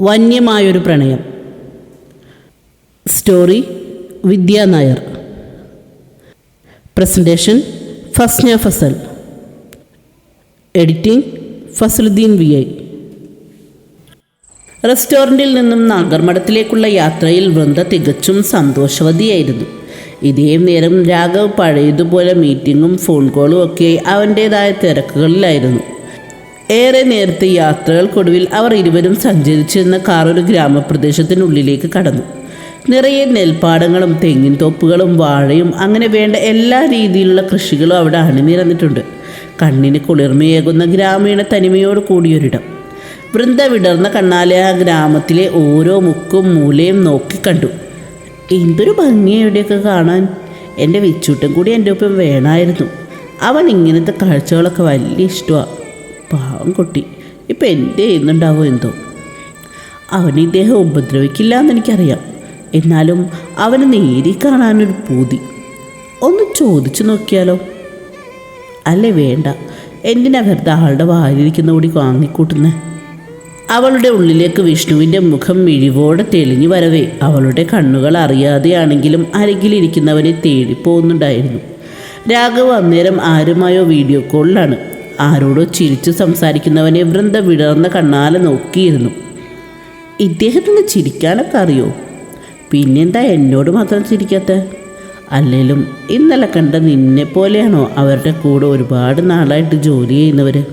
വന്യമായൊരു പ്രണയം. Story Vidya Nair. Presentation Fasna Fasal. Editing Fasaluddin V I. റെസ്റ്റോറന്റിൽ നിന്നും നാഗർമഠത്തിലേക്കുള്ള യാത്രയിൽ വൃന്ദ തികച്ചും സന്തോഷവതിയായിരുന്നു. ഇതേ നേരം രാഘവ് പഴയതുപോലെ മീറ്റിങ്ങും ഫോൺ കോളും ഒക്കെ അവന്റേതായ തിരക്കുകളിലായിരുന്നു. ഏറെ നേരത്തെ യാത്രകൾക്കൊടുവിൽ അവർ ഇരുവരും സഞ്ചരിച്ചിരുന്ന കാർ ഒരു ഗ്രാമപ്രദേശത്തിനുള്ളിലേക്ക് കടന്നു. നിറയെ നെൽപ്പാടങ്ങളും തെങ്ങിൻ തോപ്പുകളും വാഴയും അങ്ങനെ വേണ്ട എല്ലാ രീതിയിലുള്ള കൃഷികളും അവിടെ അണിനിരന്നിട്ടുണ്ട്. കണ്ണിന് കുളിർമയേകുന്ന ഗ്രാമീണ തനിമയോട് കൂടിയൊരിടം. വൃന്ദ വിടർന്ന കണ്ണാലെ ആ ഗ്രാമത്തിലെ ഓരോ മുക്കും മൂലയും നോക്കിക്കണ്ടു എന്തൊരു ഭംഗിയുടെയൊക്കെ കാണാൻ? എന്റെ വിച്ചൂട്ടും കൂടി എന്റെ ഒപ്പം വേണമായിരുന്നു അവൻ ഇങ്ങനത്തെ കാഴ്ചകളൊക്കെ വലിയ ഇഷ്ടമാണ് പാവം കുട്ടി. ഇപ്പം എന്റെ ചെയ്യുന്നുണ്ടാവോ എന്തോ. അവൻ ഇദ്ദേഹം ഉപദ്രവിക്കില്ല എന്നെനിക്കറിയാം എന്നാലും അവന് നേരി കാണാനൊരു പൂതി. ഒന്ന് ചോദിച്ചു നോക്കിയാലോ? അല്ലേ വേണ്ട. എന്തിനാ വെറുതെ ആളുടെ വാരിയിരിക്കുന്ന കൂടി വാങ്ങിക്കൂട്ടുന്നേ? അവളുടെ ഉള്ളിലേക്ക് വിഷ്ണുവിന്റെ മുഖം മിഴിവോടെ തെളിഞ്ഞു വരവേ. അവളുടെ കണ്ണുകൾ അറിയാതെയാണെങ്കിലും അരികിലിരിക്കുന്നവനെ തേടിപ്പോകുന്നുണ്ടായിരുന്നു. രാഘവ് അന്നേരം ആരുമായോ വീഡിയോ കോളിലാണ്. ആരോടോ ചിരിച്ചു സംസാരിക്കുന്നവനെ വൃന്ദ വിടർന്ന കണ്ണാലെ നോക്കിയിരുന്നു. ഇദ്ദേഹത്തിന് ചിരിക്കാനൊക്കെ അറിയോ? പിന്നെന്താ എന്നോട് മാത്രം ചിരിക്കാത്ത? അല്ലേലും ഇന്നലെ കണ്ട നിന്നെ പോലെയാണോ അവരുടെ കൂടെ ഒരുപാട് നാളായിട്ട് ജോലി ചെയ്യുന്നവർ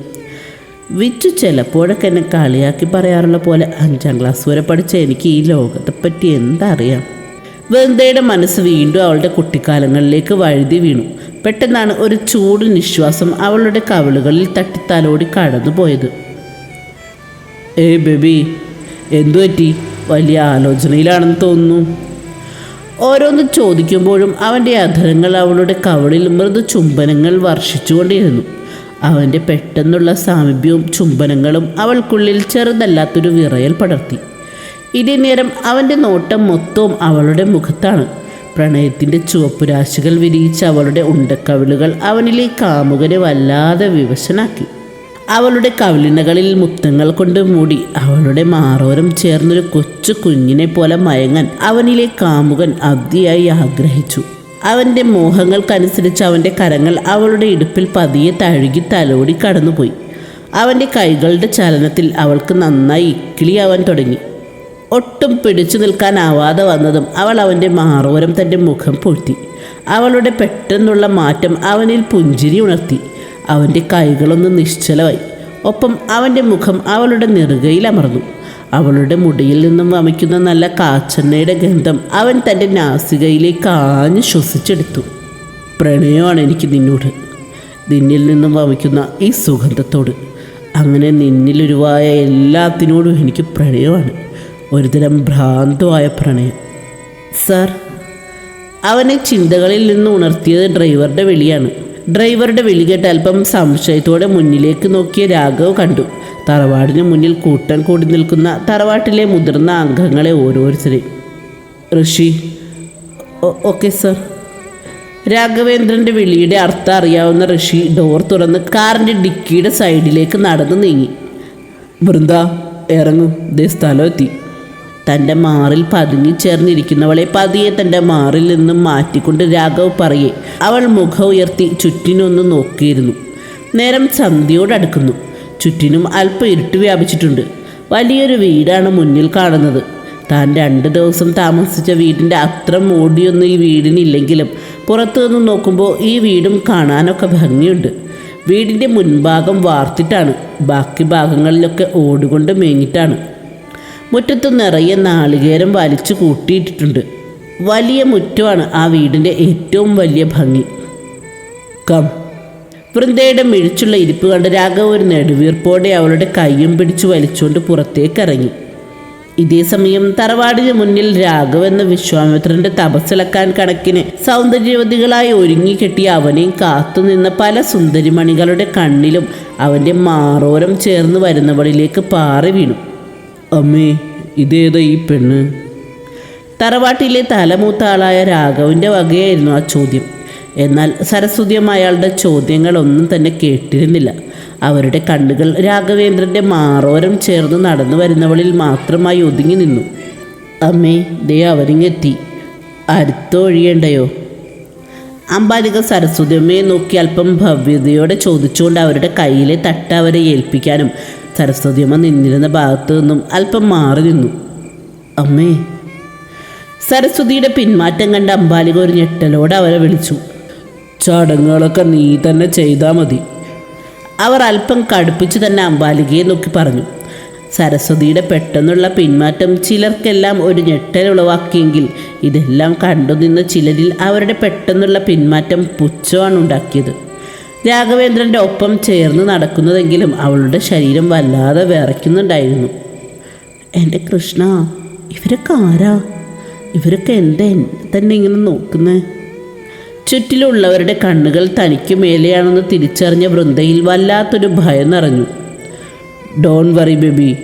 വിച്ചു ചിലപ്പോഴൊക്കെ എന്നെ കളിയാക്കി പറയാറുള്ള പോലെ അഞ്ചാം ക്ലാസ് വരെ പഠിച്ച എനിക്ക് ഈ ലോകത്തെപ്പറ്റി എന്താ വൃന്ദയുടെ മനസ്സ് വീണ്ടും അവളുടെ കുട്ടിക്കാലങ്ങളിലേക്ക് വഴുതി വീണു. പെട്ടെന്നാണ് ഒരു ചൂട് നിശ്വാസം അവളുടെ കവിളുകളിൽ തട്ടിത്താലോടി തലോടി കടന്നുപോയത് ഏ ബേബി എന്തു പറ്റി? വലിയ ആലോചനയിലാണെന്ന് തോന്നുന്നു. ഓരോന്ന് ചോദിക്കുമ്പോഴും അവന്റെ അധരങ്ങൾ അവളുടെ കവളിൽ മൃദു ചുംബനങ്ങൾ വർഷിച്ചുകൊണ്ടിരുന്നു. അവന്റെ പെട്ടെന്നുള്ള സാമീപ്യവും ചുംബനങ്ങളും അവൾക്കുള്ളിൽ ചെറുതല്ലാത്തൊരു വിറയൽ പടർത്തി. ഇതേ നേരം അവന്റെ നോട്ടം മൊത്തവും അവളുടെ മുഖത്താണ്. പ്രണയത്തിന്റെ ചുവപ്പുരാശികൾ വിരിയിച്ച അവളുടെ ഉണ്ടക്കവിളുകൾ അവനിലെ കാമുകനെ വല്ലാതെ വിവശനാക്കി. അവളുടെ കവിളിനകളിൽ മുത്തങ്ങൾ കൊണ്ട് മൂടി അവളുടെ മാറോരം ചേർന്നൊരു കൊച്ചു കുഞ്ഞിനെ പോലെ മയങ്ങാൻ അവനിലെ കാമുകൻ അതിയായി ആഗ്രഹിച്ചു. അവന്റെ മോഹങ്ങൾക്കനുസരിച്ച് അവന്റെ കരങ്ങൾ അവളുടെ ഇടുപ്പിൽ പതിയെ തഴുകി തലോടി കടന്നുപോയി. അവന്റെ കൈകളുടെ ചലനത്തിൽ അവൾക്ക് നന്നായി ഇക്കിളിയാവാൻ തുടങ്ങി. ഒട്ടും പിടിച്ചു നിൽക്കാനാവാതെ വന്നതും അവൾ അവന്റെ മാറോരം തന്റെ മുഖം പൊഴ്ത്തി അവളുടെ പെട്ടെന്നുള്ള മാറ്റം അവനിൽ പുഞ്ചിരി ഉണർത്തി. അവന്റെ കൈകളൊന്ന് നിശ്ചലമായി. ഒപ്പം അവന്റെ മുഖം അവളുടെ നെറുകയിൽ അമർന്നു. അവളുടെ മുടിയിൽ നിന്നും വമിക്കുന്ന നല്ല കാച്ചെണ്ണയുടെ ഗന്ധം അവൻ തന്റെ നാസികയിലേക്ക് ആഞ്ഞു ശ്വസിച്ചെടുത്തു. പ്രണയമാണ് എനിക്ക് നിന്നോട്. നിന്നിൽ നിന്നും വമിക്കുന്ന ഈ സുഗന്ധത്തോട്. അങ്ങനെ നിന്നിലുരുവായ എല്ലാത്തിനോടും എനിക്ക് പ്രണയമാണ്. ഒരുതരം ഭ്രാന്തമായ പ്രണയം. സാർ അവനെ ചിന്തകളിൽ നിന്ന് ഉണർത്തിയത് ഡ്രൈവറുടെ വിളിയാണ്. ഡ്രൈവറുടെ വിളി കേട്ട് അല്പം സംശയത്തോടെ മുന്നിലേക്ക് നോക്കിയ രാഘവ് കണ്ടു. തറവാടിന് മുന്നിൽ കൂട്ടം കൂടി നിൽക്കുന്ന തറവാട്ടിലെ മുതിർന്ന അംഗങ്ങളെ ഓരോരുത്തരെ. ഋഷി ഓക്കെ സർ. രാഘവേന്ദ്രന്റെ വിളിയുടെ അർത്ഥം അറിയാവുന്ന ഋഷി ഡോർ തുറന്ന് കാറിന്റെ ഡിക്കിയുടെ സൈഡിലേക്ക് നടന്നു നീങ്ങി. വൃന്ദ ഇറങ്ങും. ദേ സ്ഥലം എത്തി. തന്റെ മാറിൽ പതുങ്ങി ചേർന്നിരിക്കുന്നവളെ പതിയെ തന്റെ മാറിൽ നിന്നും മാറ്റിക്കൊണ്ട് രാഘവ് പറയെ. അവൾ മുഖം ഉയർത്തി ചുറ്റിനൊന്ന് നോക്കിയിരുന്നു. നേരം സന്ധ്യയോടടുക്കുന്നു ചുറ്റിനും അല്പം ഇരുട്ട് വ്യാപിച്ചിട്ടുണ്ട്. വലിയൊരു വീടാണ് മുന്നിൽ കാണുന്നത്. താൻ രണ്ട് ദിവസം താമസിച്ച വീടിന്റെ അത്ര മോടിയൊന്നും ഈ വീടിനില്ലെങ്കിലും പുറത്തു നിന്ന് നോക്കുമ്പോൾ ഈ വീടും കാണാനൊക്കെ ഭംഗിയുണ്ട്. വീടിന്റെ മുൻഭാഗം വാർത്തിട്ടാണ്. ബാക്കി ഭാഗങ്ങളിലൊക്കെ ഓടുകൊണ്ട് മേഞ്ഞിട്ടാണ്. മുറ്റത്ത് നിറയെ നാളികേരം വലിച്ചു കൂട്ടിയിട്ടിട്ടുണ്ട്. വലിയ മുറ്റമാണ് ആ വീടിന്റെ ഏറ്റവും വലിയ ഭംഗി. കം. വൃന്ദയുടെ മിഴിച്ചുള്ള ഇരിപ്പ് കണ്ട് രാഘവ് ഒരു നെടുവീർപ്പോടെ അവളുടെ കൈയും പിടിച്ചു വലിച്ചുകൊണ്ട് പുറത്തേക്ക് ഇറങ്ങി ഇതേ സമയം തറവാടിന് മുന്നിൽ രാഘവ് എന്ന വിശ്വാമിത്രന്റെ തപസ്സിളക്കാൻ കണക്കിന് സൗന്ദര്യവതികളായി ഒരുങ്ങിക്കെട്ടിയ അവനെയും കാത്തുനിന്ന പല സുന്ദരിമണികളുടെ കണ്ണിലും അവന്റെ മാറോരം ചേർന്ന് വരുന്നവളിലേക്ക് പാറി വീണു. അമ്മേ ഇതേതാ ഈ പെണ്ണ്? തറവാട്ടിലെ തലമൂത്ത ആളായ രാഘവിന്റെ വകയായിരുന്നു ആ ചോദ്യം. എന്നാൽ സരസ്വതിയും അയാളുടെ ചോദ്യങ്ങളൊന്നും തന്നെ കേട്ടിരുന്നില്ല. അവരുടെ കണ്ണുകൾ രാഘവേന്ദ്രന്റെ മാറോരം ചേർന്ന് നടന്നു വരുന്നവളിൽ മാത്രമായി ഒതുങ്ങി നിന്നു. അമ്മേ ദേ അവരിങ്ങെത്തി. അടുത്ത ഒഴിയണ്ടയോ? അമ്പാലിക സരസ്വതിയമ്മയെ നോക്കി അല്പം ഭവ്യതയോടെ ചോദിച്ചുകൊണ്ട് അവരുടെ കയ്യിലെ തട്ട അവരെ ഏൽപ്പിക്കാനും സരസ്വതിയമ്മ നിന്നിരുന്ന ഭാഗത്തു നിന്നും അല്പം മാറി നിന്നു. അമ്മേ സരസ്വതിയുടെ പിന്മാറ്റം കണ്ട അമ്പാലിക ഒരു ഞെട്ടലോടെ അവരെ വിളിച്ചു. ചടങ്ങുകളൊക്കെ നീ തന്നെ ചെയ്താൽ മതി. അവർ അല്പം കടുപ്പിച്ചു തന്നെ അമ്പാലികയെ നോക്കി പറഞ്ഞു. സരസ്വതിയുടെ പെട്ടെന്നുള്ള പിന്മാറ്റം ചിലർക്കെല്ലാം ഒരു ഞെട്ടൽ ഉളവാക്കിയെങ്കിൽ ഇതെല്ലാം കണ്ടുനിന്ന ചിലരിൽ അവരുടെ പെട്ടെന്നുള്ള പിന്മാറ്റം പുച്ഛമാണ് ഉണ്ടാക്കിയത്. രാഘവേന്ദ്രന്റെ ഒപ്പം ചേർന്ന് നടക്കുന്നതെങ്കിലും അവളുടെ ശരീരം വല്ലാതെ വിറയ്ക്കുന്നുണ്ടായിരുന്നു. എന്റെ കൃഷ്ണ ഇവരൊക്കെ ആരാ? ഇവരൊക്കെ എന്താ തന്നെ ഇങ്ങനെ നോക്കുന്നേ? ചുറ്റിലുള്ളവരുടെ കണ്ണുകൾ തനിക്ക് മേലെയാണെന്ന് തിരിച്ചറിഞ്ഞ വൃന്ദയിൽ വല്ലാത്തൊരു ഭയം നിറഞ്ഞു. ഡോൺ വറി ബേബി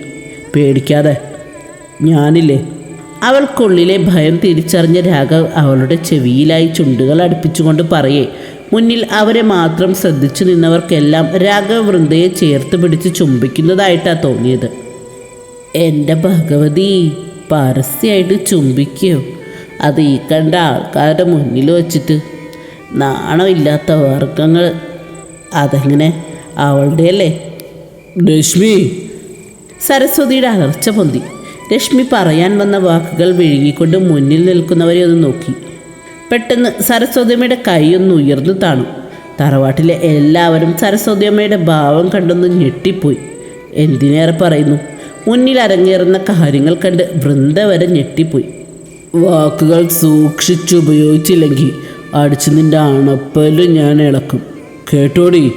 പേടിക്കാതെ. ഞാനില്ലേ. അവൾക്കുള്ളിലെ ഭയം തിരിച്ചറിഞ്ഞ രാഘവ് അവളുടെ ചെവിയിലായി ചുണ്ടുകൾ അടുപ്പിച്ചുകൊണ്ട് പറയേ മുന്നിൽ അവരെ മാത്രം ശ്രദ്ധിച്ചു നിന്നവർക്കെല്ലാം രാഘവൃന്ദയെ ചേർത്ത് പിടിച്ച് ചുംബിക്കുന്നതായിട്ടാണ് തോന്നിയത്. എന്റെ ഭഗവതി പരസ്യമായിട്ട് ചുംബിക്കോ? അത് ഈ കണ്ട ആൾക്കാരുടെ മുന്നിൽ വച്ചിട്ട് നാണമില്ലാത്ത വർഗങ്ങൾ അതെങ്ങനെ? അവളുടെ അല്ലേ രശ്മി സരസ്വതിയുടെ അലർച്ച പൊന്തി. രശ്മി പറയാൻ വന്ന വാക്കുകൾ വിഴുങ്ങിക്കൊണ്ട് മുന്നിൽ നിൽക്കുന്നവരെ ഒന്ന് നോക്കി. പെട്ടെന്ന് സരസ്വതിയമ്മയുടെ കൈയൊന്ന് ഉയർന്നു താണു. തറവാട്ടിലെ എല്ലാവരും സരസ്വതിയമ്മയുടെ ഭാവം കണ്ടൊന്ന് ഞെട്ടിപ്പോയി. എന്തിനേറെ പറയുന്നു? മുന്നിൽ അരങ്ങേറുന്ന കാര്യങ്ങൾ കണ്ട് വൃന്ദ വരെ ഞെട്ടിപ്പോയി. വാക്കുകൾ സൂക്ഷിച്ചുപയോഗിച്ചില്ലെങ്കിൽ അടിച്ചു നിന്റെ അണപ്പലും ഞാൻ ഇളക്കും. കേട്ടോടി?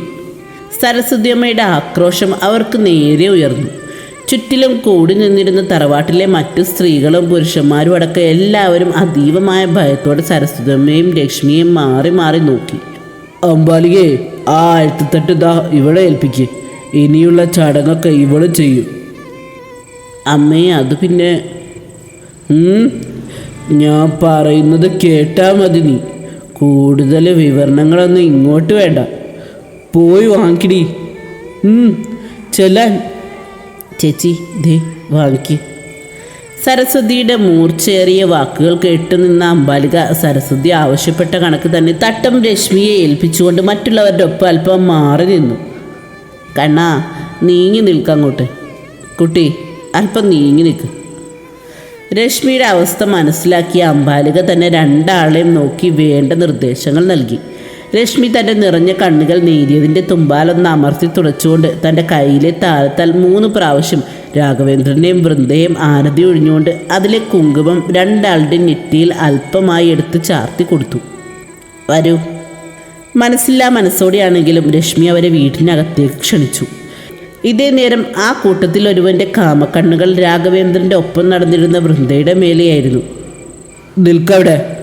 സരസ്വതിയമ്മയുടെ ആക്രോശം അവർക്ക് നേരെ ഉയർന്നു. ചുറ്റിലും കൂടി നിന്നിരുന്ന തറവാട്ടിലെ മറ്റു സ്ത്രീകളും പുരുഷന്മാരും അടക്കം എല്ലാവരും അതീവമായ ഭയത്തോടെ സരസ്വതമ്മയും ലക്ഷ്മിയും മാറി മാറി നോക്കി. അമ്പാലികെ ആ അഴുത്തത്തട്ട് ദാ ഇവളെ ഏൽപ്പിക്ക്. ഇനിയുള്ള ചടങ്ങൊക്കെ ഇവൾ ചെയ്യും. അമ്മയെ അത് പിന്നെ ഞാൻ പറയുന്നത് കേട്ടാ മതി നീ. കൂടുതൽ വിവരണങ്ങളൊന്നും ഇങ്ങോട്ട് വേണ്ട. പോയി വാങ്ങിക്കടി. ചെല്ലാൻ. ചേച്ചി ദേ വാങ്ങിക്ക് സരസ്വതിയുടെ മൂർച്ചേറിയ വാക്കുകൾ കേട്ടു നിന്ന അമ്പാലിക സരസ്വതി ആവശ്യപ്പെട്ട കണക്ക് തന്നെ തട്ടം രശ്മിയെ ഏൽപ്പിച്ചുകൊണ്ട് മറ്റുള്ളവരുടെ ഒപ്പം അല്പം മാറി നിന്നു. കണ്ണാ നീങ്ങി നിൽക്കങ്ങോട്ട് കുട്ടി അല്പം നീങ്ങി നിൽക്ക്. രശ്മിയുടെ അവസ്ഥ മനസ്സിലാക്കിയ അമ്പാലിക തന്നെ രണ്ടാളെയും നോക്കി വേണ്ട നിർദ്ദേശങ്ങൾ നൽകി. രശ്മി തന്റെ നിറഞ്ഞ കണ്ണുകൾ നേരിയതിന്റെ തുമ്പാലൊന്ന് അമർത്തി തുടച്ചുകൊണ്ട് തന്റെ കയ്യിലെ താഴത്താൽ മൂന്ന് പ്രാവശ്യം രാഘവേന്ദ്രനെയും വൃന്ദയും ആരതി ഒഴിഞ്ഞുകൊണ്ട് അതിലെ കുങ്കുമം രണ്ടാളുടെ നെറ്റിയിൽ അല്പമായി എടുത്ത് ചാർത്തി കൊടുത്തു. വരൂ. മനസ്സില്ലാ മനസ്സോടെയാണെങ്കിലും രശ്മി അവരെ വീട്ടിനകത്തേക്ക് ക്ഷണിച്ചു. ഇതേ നേരം ആ കൂട്ടത്തിൽ ഒരുവന്റെ കാമക്കണ്ണുകൾ രാഘവേന്ദ്രന്റെ ഒപ്പം നടന്നിരുന്ന വൃന്ദയുടെ മേലെയായിരുന്നു. നിൽക്കവിടെ.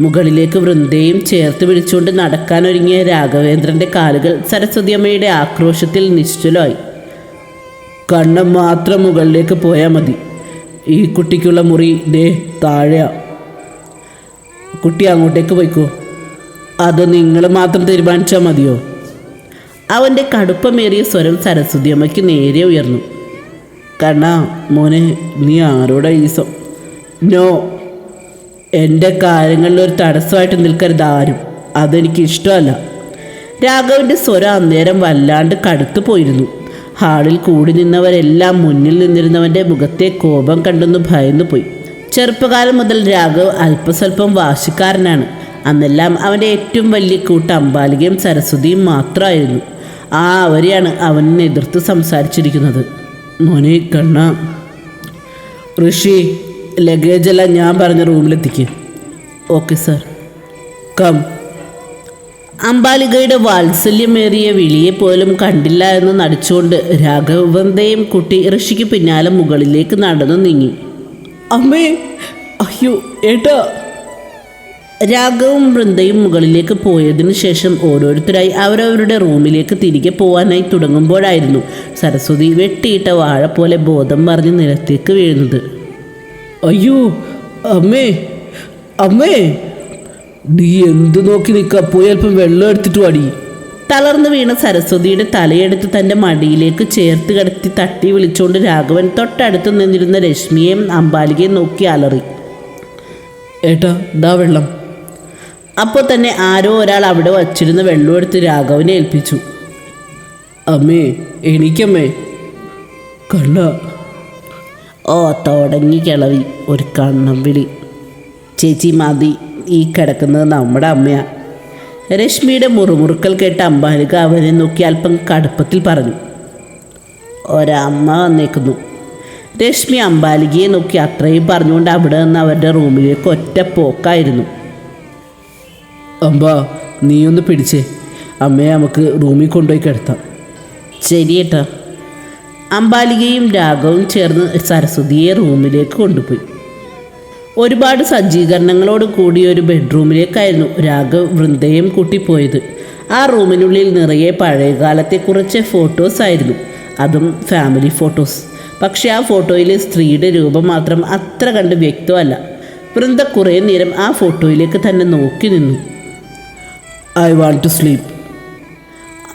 മുകളിലേക്ക് വൃന്ദയും ചേർത്ത് പിടിച്ചുകൊണ്ട് നടക്കാനൊരുങ്ങിയ രാഘവേന്ദ്രന്റെ കാലുകൾ സരസ്വതിയമ്മയുടെ ആക്രോശത്തിൽ നിശ്ചലമായി. കണ്ണം മാത്രം മുകളിലേക്ക് പോയാൽ മതി. ഈ കുട്ടിക്കുള്ള മുറി ദേ താഴെ കുട്ടി അങ്ങോട്ടേക്ക് പോയിക്കോ. അത് നിങ്ങൾ മാത്രം തീരുമാനിച്ചാൽ മതിയോ? അവന്റെ കടുപ്പമേറിയ സ്വരം സരസ്വതിയമ്മയ്ക്ക് നേരെ ഉയർന്നു. കണ്ണാ മോനെ നീ ആരോടാ ഈ നോ എന്റെ കാര്യങ്ങളിൽ ഒരു തടസ്സമായിട്ട് നിൽക്കരുത് ആരും. അതെനിക്ക് ഇഷ്ടമല്ല. രാഘവന്റെ സ്വരം അന്നേരം വല്ലാണ്ട് കടുത്തു പോയിരുന്നു. ഹാളിൽ കൂടി നിന്നവരെല്ലാം മുന്നിൽ നിന്നിരുന്നവന്റെ മുഖത്തെ കോപം കണ്ടെന്ന് ഭയന്നു പോയി. ചെറുപ്പകാലം മുതൽ രാഘവ് അല്പസ്വല്പം വാശിക്കാരനാണ്. അന്നെല്ലാം അവന്റെ ഏറ്റവും വലിയ കൂട്ട അമ്പാലികയും സരസ്വതിയും മാത്രമായിരുന്നു. ആ അവരെയാണ് അവനെ എതിർത്ത് സംസാരിച്ചിരിക്കുന്നത്. മോനെ കണ്ണ. ഋഷി ലഗേജെല്ലാം ഞാൻ പറഞ്ഞ റൂമിലെത്തിക്ക് ഓക്കെ സാർ കം അംബാലികയുടെ വാത്സല്യമേറിയ വിളിയെ പോലും കണ്ടില്ല എന്ന് നടിച്ചുകൊണ്ട് രാഘവന്തയും കുട്ടി ഋഷിക്ക് പിന്നാലെ മുകളിലേക്ക് നടന്നു നീങ്ങി. അമ്മേ അയ്യോ ഏട്ടാ. രാഘവും വൃന്ദയും മുകളിലേക്ക് പോയതിനു ശേഷം ഓരോരുത്തരായി അവരവരുടെ റൂമിലേക്ക് തിരികെ പോകാനായി തുടങ്ങുമ്പോഴായിരുന്നു സരസ്വതി വെട്ടിയിട്ട വാഴ പോലെ ബോധം മറിഞ്ഞ് നിലത്തേക്ക് വീഴുന്നത്. അയ്യോ അമ്മേ അമ്മേ. നീ എന്ത് നോക്കി നിൽക്ക പോയി അല്പം വെള്ളം എടുത്തിട്ട് വാടി. തളർന്നു വീണ സരസ്വതിയുടെ തലയെടുത്ത് തന്റെ മടിയിലേക്ക് ചേർത്ത് കിടത്തി തട്ടി വിളിച്ചുകൊണ്ട് രാഘവൻ തൊട്ടടുത്ത് നിന്നിരുന്ന രശ്മിയെയും അമ്പാലികയും നോക്കി അലറി. ഏട്ടാ ദാ വെള്ളം. അപ്പോൾ തന്നെ ആരോ ഒരാൾ അവിടെ വച്ചിരുന്ന വെള്ളം എടുത്ത് രാഘവനെ ഏൽപ്പിച്ചു. അമ്മേ എനിക്കമ്മേ. കണ്ണ ഓ തുടങ്ങി കിളവി. ഒരു കണ്ണം വിളി ചേച്ചി മതി. ഈ കിടക്കുന്നത് നമ്മുടെ അമ്മയാ. രശ്മിയുടെ മുറുമുറുക്കൽ കേട്ട അമ്പാലിക അവനെ നോക്കി അല്പം കടുപ്പത്തിൽ പറഞ്ഞു. ഒരമ്മ വന്നേക്കുന്നു. രശ്മി അമ്പാലികയെ നോക്കി അത്രയും പറഞ്ഞുകൊണ്ട് അവിടെ നിന്ന് അവരുടെ റൂമിലേക്ക് ഒറ്റ പോക്കായിരുന്നു. അമ്പാ നീ ഒന്ന് പിടിച്ചേ. അമ്മയെ നമുക്ക് റൂമിൽ കൊണ്ടുപോയി കിടത്താം. ശരിയേട്ടാ. അമ്പാലികയും രാഘവും ചേർന്ന് സരസ്വതിയെ റൂമിലേക്ക് കൊണ്ടുപോയി. ഒരുപാട് സജ്ജീകരണങ്ങളോട് കൂടിയ ഒരു ബെഡ്റൂമിലേക്കായിരുന്നു രാഘവ് വൃന്ദയും കൂട്ടിപ്പോയത്. ആ റൂമിനുള്ളിൽ നിറയെ പഴയകാലത്തെ കുറച്ച് ഫോട്ടോസ് ആയിരുന്നു. അതും ഫാമിലി ഫോട്ടോസ്. പക്ഷേ ആ ഫോട്ടോയിലെ സ്ത്രീയുടെ രൂപം മാത്രം അത്ര കണ്ട് വ്യക്തമല്ല. വൃന്ദ കുറേ നേരം ആ ഫോട്ടോയിലേക്ക് തന്നെ നോക്കി നിന്നു. ഐ വാണ്ട് ടു സ്ലീപ്പ്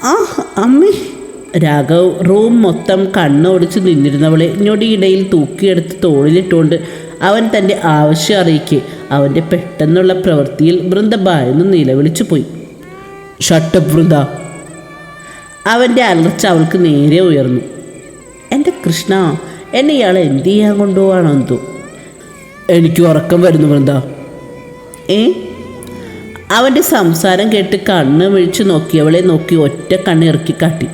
ആ അമ്മേ. രാഘവ് റൂം മൊത്തം കണ്ണോടിച്ച് നിന്നിരുന്നവളെ ഞൊടിയിടയിൽ തൂക്കിയെടുത്ത് തോളിലിട്ടുകൊണ്ട് അവൻ തന്റെ ആവശ്യം അറിയിക്കെ അവന്റെ പെട്ടെന്നുള്ള പ്രവൃത്തിയിൽ വൃന്ദ ഭയന്ന് നിലവിളിച്ചു പോയി. Shut up Vrinda. അവന്റെ അലർച്ച അവൾക്ക് നേരെ ഉയർന്നു. എന്റെ കൃഷ്ണ എന്നെ ഇയാൾ എന്ത് ചെയ്യാൻ കൊണ്ടുപോവാണോ എന്തോ എനിക്ക് ഉറക്കം വരുന്നു വൃന്ദ. ഏ? അവന്റെ സംസാരം കേട്ട് കണ്ണ് വിഴിച്ചു നോക്കിയവളെ നോക്കി ഒറ്റ കണ്ണിറക്കി കാട്ടി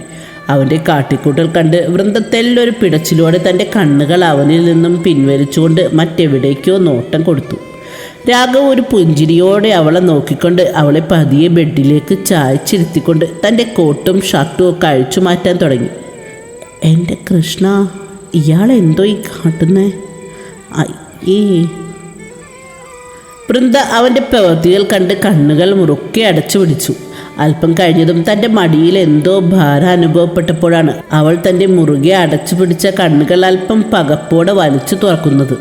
അവന്റെ കാട്ടിക്കൂട്ടൽ കണ്ട് വൃന്ദത്തെല്ലൊരു പിടച്ചിലോടെ തന്റെ കണ്ണുകൾ അവനിൽ നിന്നും പിൻവലിച്ചുകൊണ്ട് മറ്റെവിടേക്കോ നോട്ടം കൊടുത്തു. രാഘവ് ഒരു പുഞ്ചിരിയോടെ അവളെ നോക്കിക്കൊണ്ട് അവളെ പതിയെ ബെഡിലേക്ക് ചായച്ചിരുത്തിക്കൊണ്ട് തന്റെ കോട്ടും ഷർട്ടും ഒക്കെ അഴിച്ചു മാറ്റാൻ തുടങ്ങി. എന്റെ കൃഷ്ണ ഇയാൾ എന്തോ ഈ കാട്ടുന്നേ? അയ്യേ വൃന്ദ അവന്റെ പ്രവൃത്തികൾ കണ്ട് കണ്ണുകൾ മുറുക്കെ അടച്ചു പിടിച്ചു. അല്പം കഴിഞ്ഞതും തന്റെ മടിയിൽ എന്തോ ഭാരം അനുഭവപ്പെട്ടപ്പോഴാണ് അവൾ തന്റെ മുറുകെ അടച്ചു പിടിച്ച കണ്ണുകൾ അല്പം പകപ്പോടെ വലിച്ചു തുറക്കുന്നത്.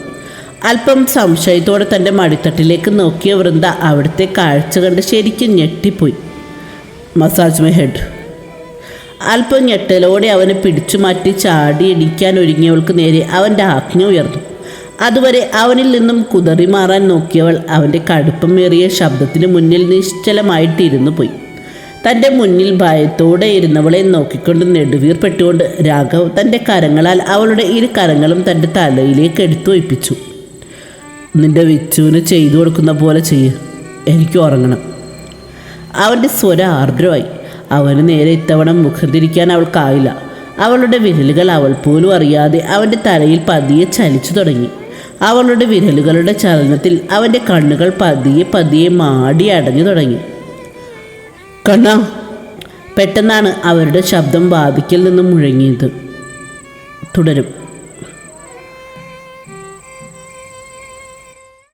അല്പം സംശയത്തോടെ തന്റെ മടിത്തട്ടിലേക്ക് നോക്കിയ വൃന്ദ അവിടുത്തെ കാഴ്ച കണ്ട് ശരിക്കും ഞെട്ടിപ്പോയി. Massage my head. അല്പം ഞെട്ടലോടെ അവനെ പിടിച്ചു മാറ്റി ചാടി ഇടിക്കാൻ ഒരുങ്ങിയവൾക്ക് നേരെ അവന്റെ ആജ്ഞ ഉയർന്നു. അതുവരെ അവനിൽ നിന്നും കുതറി മാറാൻ നോക്കിയവൾ അവന്റെ കടുപ്പമേറിയ ശബ്ദത്തിന് മുന്നിൽ നിശ്ചലമായിട്ടിരുന്നു പോയി. തന്റെ മുന്നിൽ ഭയത്തോടെ ഇരുന്നവളെ നോക്കിക്കൊണ്ട് നെടുവീർപ്പെട്ടുകൊണ്ട് രാഘവ് തന്റെ കരങ്ങളാൽ അവളുടെ ഇരു കരങ്ങളും തന്റെ തലയിലേക്ക് എടുത്തു വയ്പ്പിച്ചു നിന്റെ വിച്ചുവിന് ചെയ്തു കൊടുക്കുന്ന പോലെ ചെയ്യ്. എനിക്ക് ഉറങ്ങണം. അവന്റെ സ്വര ആർദ്രമായി. അവന് നേരെ ഇത്തവണ മുഖം തിരിക്കാൻ അവൾക്കായില്ല. അവളുടെ വിരലുകൾ അവൾ പോലും അറിയാതെ അവന്റെ തലയിൽ പതിയെ ചലിച്ചു തുടങ്ങി. അവളുടെ വിരലുകളുടെ ചലനത്തിൽ അവന്റെ കണ്ണുകൾ പതിയെ പതിയെ മാടി അടഞ്ഞു തുടങ്ങി. കണ്ണ പെട്ടെന്നാണ് അവരുടെ ശബ്ദം വാതിക്കൽ നിന്ന് മുഴങ്ങിയത്. തുടരും.